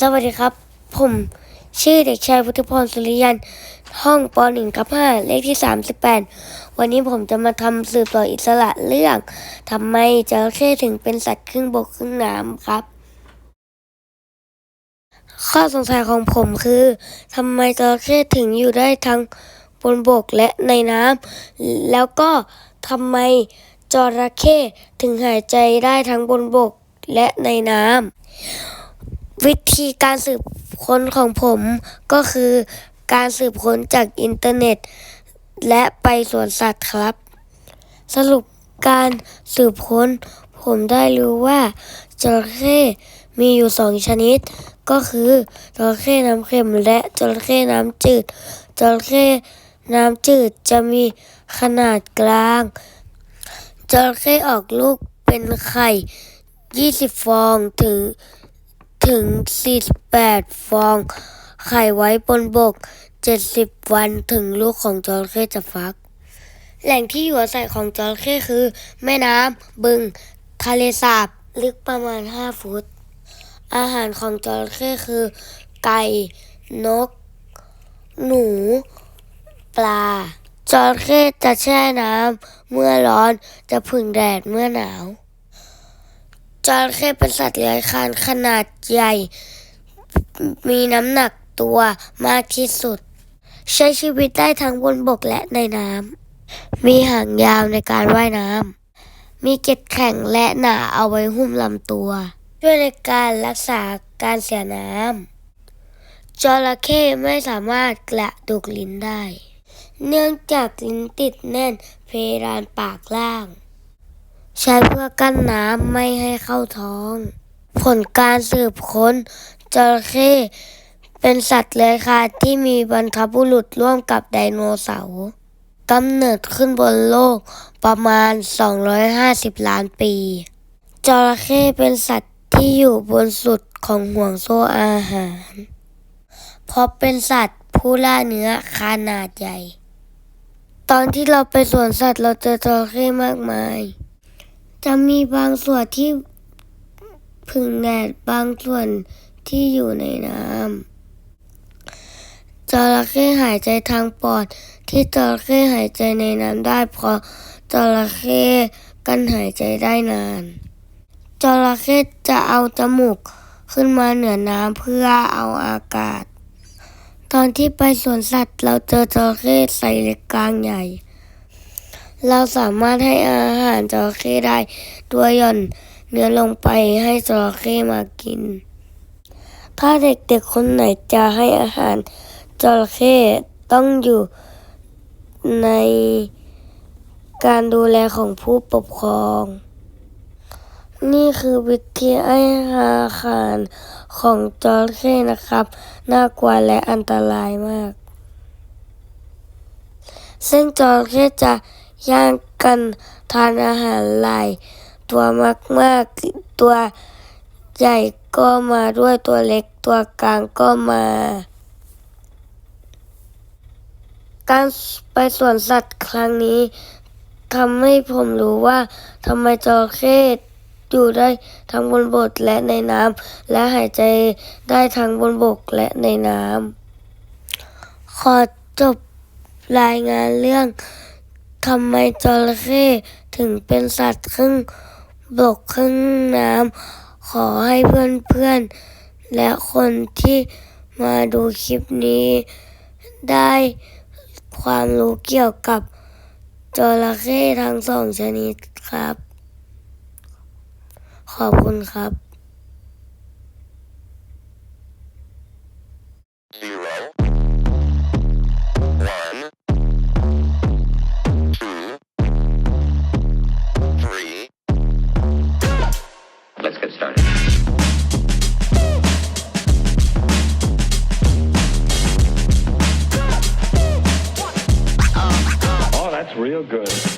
สวัสดีครับ ผมชื่อเด็กชายพุทธพรสุริยัน ห้องป .1 กับ5เลขที่ 38 วันนี้ผมจะมาทำสืบต่ออิสระเรื่องทำไมจระเข้ถึงเป็นสัตว์ครึ่งบกครึ่งน้ำครับ ข้อสงสัยของผมคือทำไมจระเข้ถึงอยู่ได้ทั้งบนบกและในน้ำแล้วก็ทำไมจระเข้ถึงหายใจได้ทั้งบนบกและในน้ำ วิธีการสืบค้นของผมก็คือการสืบค้นจากอินเทอร์เน็ต และไปสวนสัตว์ครับ สรุปการสืบค้น ผมได้รู้ว่าจระเข้มีอยู่สองชนิด ก็คือจระเข้น้ำเค็มและจระเข้น้ำจืดจระเข้น้ำจืดจะมีขนาดกลางจระเข้ออกลูกเป็นไข่ 20 ฟองถึง ถึง 48 ฟอง ไข่ไว้บนบก 70 วันถึงลูกของจระเข้จะฟัก แหล่งที่อยู่อาศัยของจระเข้คือ แม่น้ำบึง ทะเลสาบ ลึกประมาณ 5 ฟุต อาหารของจระเข้คือ ไก่ นก หนู ปลาจระเข้จะแช่น้ำเมื่อร้อนจะผึ่งแดดเมื่อหนาว จระเข้เป็นสัตว์เลื้อยคลานขนาดใหญ่ มีน้ำหนักตัวมากที่สุด ใช้ชีวิตได้ทั้งบนบกและในน้ำ มีหางยาวในการว่ายน้ำ มีเกล็ดแข็งและหนาเอาไว้หุ้มลำตัว ช่วยในการรักษาการเสียน้ำ จระเข้ไม่สามารถกระดูกลิ้นได้ เนื่องจากลิ้นติดแน่นเพดานปากล่าง ใช้เพื่อกั้นน้ำไม่ให้เข้าท้อง ผลการสืบค้นจระเข้เป็นสัตว์เลื้อยคลานที่มีบรรพบุรุษร่วมกับไดโนเสาร์กำเนิดขึ้นบนโลกประมาณ 250 ล้านปี จระเข้เป็นสัตว์ที่อยู่บนสุดของห่วงโซ่อาหาร เพราะเป็นสัตว์ผู้ล่าเนื้อขนาดใหญ่ ตอนที่เราไปสวนสัตว์เราเจอจระเข้มากมาย จะมีบางส่วนที่ผึ่งแดดบางส่วนที่อยู่ในน้ำจระเข้หายใจทางปอด ที่จระเข้หายใจในน้ำได้เพราะจระเข้กันหายใจได้นานจระเข้จะเอาจมูกขึ้นมาเหนือน้ำเพื่อเอาอากาศ ตอนที่ไปสวนสัตว์เราเจอจระเข้ใส่เล็กกลางใหญ่ เราสามารถให้อาหารจระเข้ได้ตัวหย่อนเนื้อลงไปให้จระเข้มากิน ถ้าเด็กๆคนไหนจะให้อาหารจระเข้ต้องอยู่ในการดูแลของผู้ปกครอง นี่คือวิธีให้อาหารของจระเข้นะครับ น่ากลัวและอันตรายมาก ซึ่งจระเข้จะ ย่างกันทานอาหารหลายตัวมากๆ ตัวใหญ่ก็มาด้วยตัวเล็กตัวกลางก็มา การไปสวนสัตว์ครั้งนี้ทำให้ผมรู้ว่าทำไมจระเข้อยู่ได้ทั้งบนบกและในน้ำและหายใจได้ทั้งบนบกและในน้ำขอจบรายงานเรื่อง ทำไมจระเข้ถึงเป็นสัตว์ครึ่งบกครึ่งน้ำ ขอให้เพื่อนๆ และคนที่มาดูคลิปนี้ ได้ความรู้เกี่ยวกับจระเข้ทั้งสองชนิดครับ ขอบคุณครับ real good.